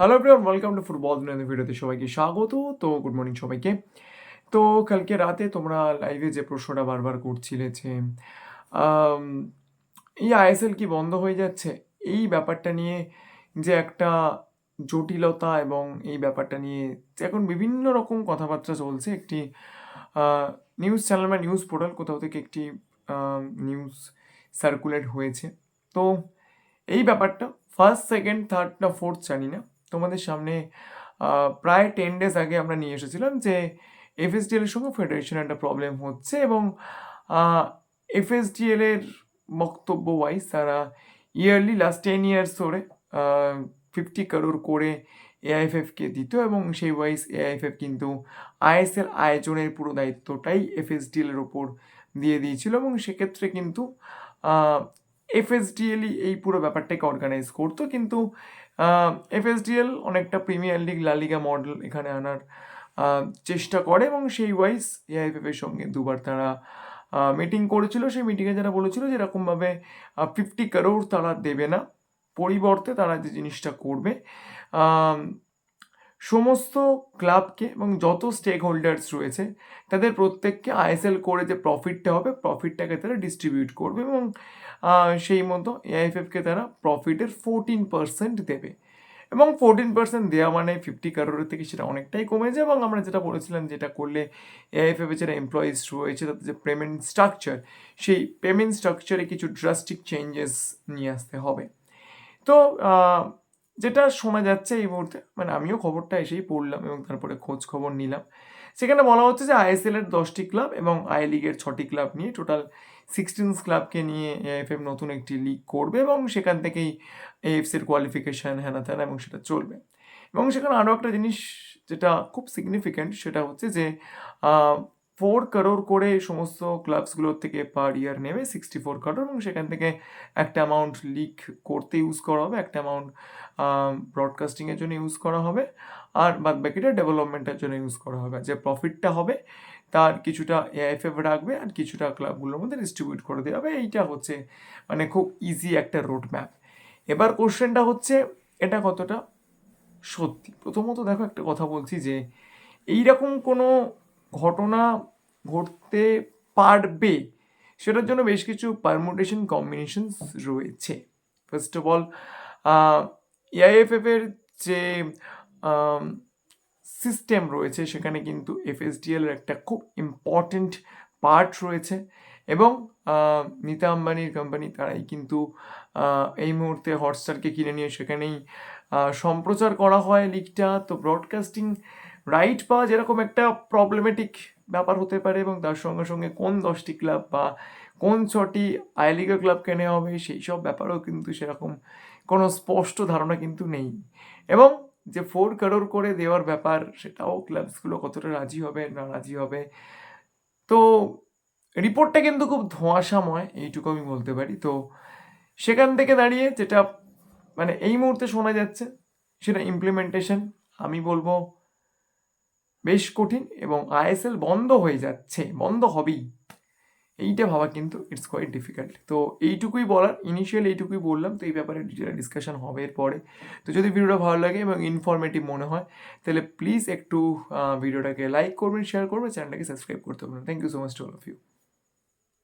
Hello everyone welcome to football দিনের ভিডিওতে সবাইকে স্বাগত। তো গুড মর্নিং সবাইকে। তো কালকে রাতে তোমরা লাইভে যে প্রশ্নটা বারবার করছিলে যে এই আইএসএল কি বন্ধ হয়ে যাচ্ছে? এই ব্যাপারটা নিয়ে যে একটা জটিলতা এবং এই ব্যাপারটা নিয়ে এখন বিভিন্ন রকম কথাবার্তা চলছে, একটি নিউজ চ্যানেল বা নিউজ পোর্টাল কোথাও থেকে একটি নিউজ সার্কুলেট হয়েছে। তো এই ব্যাপারটা ফার্স্ট সেকেন্ড থার্ড না ফোর্থ জানি না। তোমাদের সামনে প্রায় টেন ডেজ আগে আমরা নিয়ে এসেছিলাম যে এফএসডিএল এর সঙ্গে ফেডারেশন একটা প্রবলেম হচ্ছে এবং এফএসডিএল এর বক্তব্য ওয়াইজ তারা ইয়ারলি লাস্ট টেন ইয়ার্স ধরে ফিফটি কারোর করে এআইএফএফকে দিত এবং সেই ওয়াইজ এআইএফএফ কিন্তু আইএসএল আয়োজনের পুরো দায়িত্বটাই এফএসডিএল এর ওপর দিয়ে দিয়েছিল এবং সেক্ষেত্রে কিন্তু এফএসডিএলই এই পুরো ব্যাপারটাকে অর্গানাইজ করতো, কিন্তু এফএসডিএল অনেকটা প্রিমিয়ার লিগ লালিগা মডেল এখানে আনার চেষ্টা করে এবং সেই ওয়াইজ এআইএফএফ এর সঙ্গে দুবার তারা মিটিং করেছিল। সেই মিটিংয়ে যারা বলেছিল যে এরকমভাবে ফিফটি কারোর তারা দেবে না। পরিবর্তে তারা যে জিনিসটা করবে সমস্ত ক্লাবকে এবং যত স্টেক হোল্ডার্স রয়েছে, তাদের প্রত্যেককে আইএসএল করে যে প্রফিটটা হবে প্রফিটটাকে তারা ডিস্ট্রিবিউট করবে এবং সেই মতো এআইএফএফকে তারা প্রফিটের ফোরটিন পার্সেন্ট দেবে। এবং ফোরটিন পার্সেন্ট দেওয়া মানে ফিফটি কারোরের থেকে সেটা অনেকটাই কমে যায় এবং আমরা যেটা বলেছিলাম যেটা করলে এআইএফএফ যারা এমপ্লয়িজ রয়েছে, তাদের যে পেমেন্ট স্ট্রাকচার সেই পেমেন্ট স্ট্রাকচারে কিছু ড্রাস্টিক চেঞ্জেস নিয়ে আসতে হবে। তো যেটা শোনা যাচ্ছে এই মুহূর্তে মানে আমিও খবরটা এসেই পড়লাম এবং তারপরে খোঁজ খবর নিলাম। সেখানে বলা হচ্ছে যে আইএসএল এর দশটি ক্লাব এবং আই লিগের ছটি ক্লাব নিয়ে টোটাল সিক্সটিন ক্লাবকে নিয়ে এএফএম নতুন একটি লিগ করবে এবং সেখান থেকেই এএফসির কোয়ালিফিকেশান হ্যানা ত্যানা এবং সেটা চলবে। এবং সেখানে আরও একটা জিনিস যেটা খুব সিগনিফিক্যান্ট সেটা হচ্ছে যে ফোর কারোর করে সমস্ত ক্লাবসগুলোর থেকে পার ইয়ার নেবে সিক্সটি ফোর কারোর এবং সেখান থেকে একটা অ্যামাউন্ট লিক করতে ইউজ করা হবে, একটা অ্যামাউন্ট ব্রডকাস্টিংয়ের জন্য ইউজ করা হবে আর বাদ বাকিটা ডেভেলপমেন্টের জন্য ইউজ করা হবে। যে প্রফিটটা হবে তার কিছুটা এআইএফএফ রাখবে আর কিছুটা ক্লাবগুলোর মধ্যে ডিস্ট্রিবিউট করে দেওয়া হবে। এইটা হচ্ছে মানে খুব ইজি একটা রোড ম্যাপ এবার কোশ্চেনটা হচ্ছে এটা কতটা সত্যি? প্রথমত দেখো একটা কথা বলছি যে এইরকম কোনো ঘটনা ঘটতে পারবে, সেটার জন্য বেশ কিছু পারমুটেশন কম্বিনেশনস রয়েছে। ফার্স্ট অফ অল এআইএফএফ এর যে সিস্টেম রয়েছে, সেখানে কিন্তু এফএসডিএল এর একটা খুব ইম্পর্ট্যান্ট পার্ট রয়েছে এবং নীতা আম্বানির কোম্পানি তারাই কিন্তু এই মুহূর্তে হটস্টারকে কিনে নিয়ে সেখানেই সম্প্রচার করা হয় লিগটা তো ব্রডকাস্টিং রাইট পাওয়া যেরকম একটা প্রবলেমেটিক ব্যাপার হতে পারে এবং তার সঙ্গে সঙ্গে কোন দশটি ক্লাব বা কোন ছটি আই লিগের ক্লাবকে নেওয়া হবে, সেই সব ব্যাপারেও কিন্তু সেরকম কোনো স্পষ্ট ধারণা কিন্তু নেই। এবং যে ফোর কারোর করে দেওয়ার ব্যাপার, সেটাও ক্লাবসগুলো কতটা রাজি হবে, না রাজি হবে, তো রিপোর্টটা কিন্তু খুব ধোঁয়াশাময়, এইটুকু আমি বলতে পারি। তো সেখান থেকে দাঁড়িয়ে যেটা মানে এই মুহূর্তে শোনা যাচ্ছে সেটা ইমপ্লিমেন্টেশন আমি বলব বেশ কঠিন এবং আইএসএল বন্ধ হয়ে যাচ্ছে, বন্ধ হবেই। এইটা ভাবা কিন্তু ইটস কোয়াইট ডিফিকাল্ট তো এইটুকুই বলার ইনিশিয়াল এইটুকুই বললাম, তো এই ব্যাপারে ডিটেল ডিসকাশন হবে এরপরে। তো যদি ভিডিওটা ভালো লাগে এবং ইনফরমেটিভ মনে হয়, তাহলে প্লিজ একটু ভিডিওটাকে লাইক করবেন শেয়ার করবেন চ্যানেলটাকে সাবস্ক্রাইব করতে পারবেন thank you so much to all of you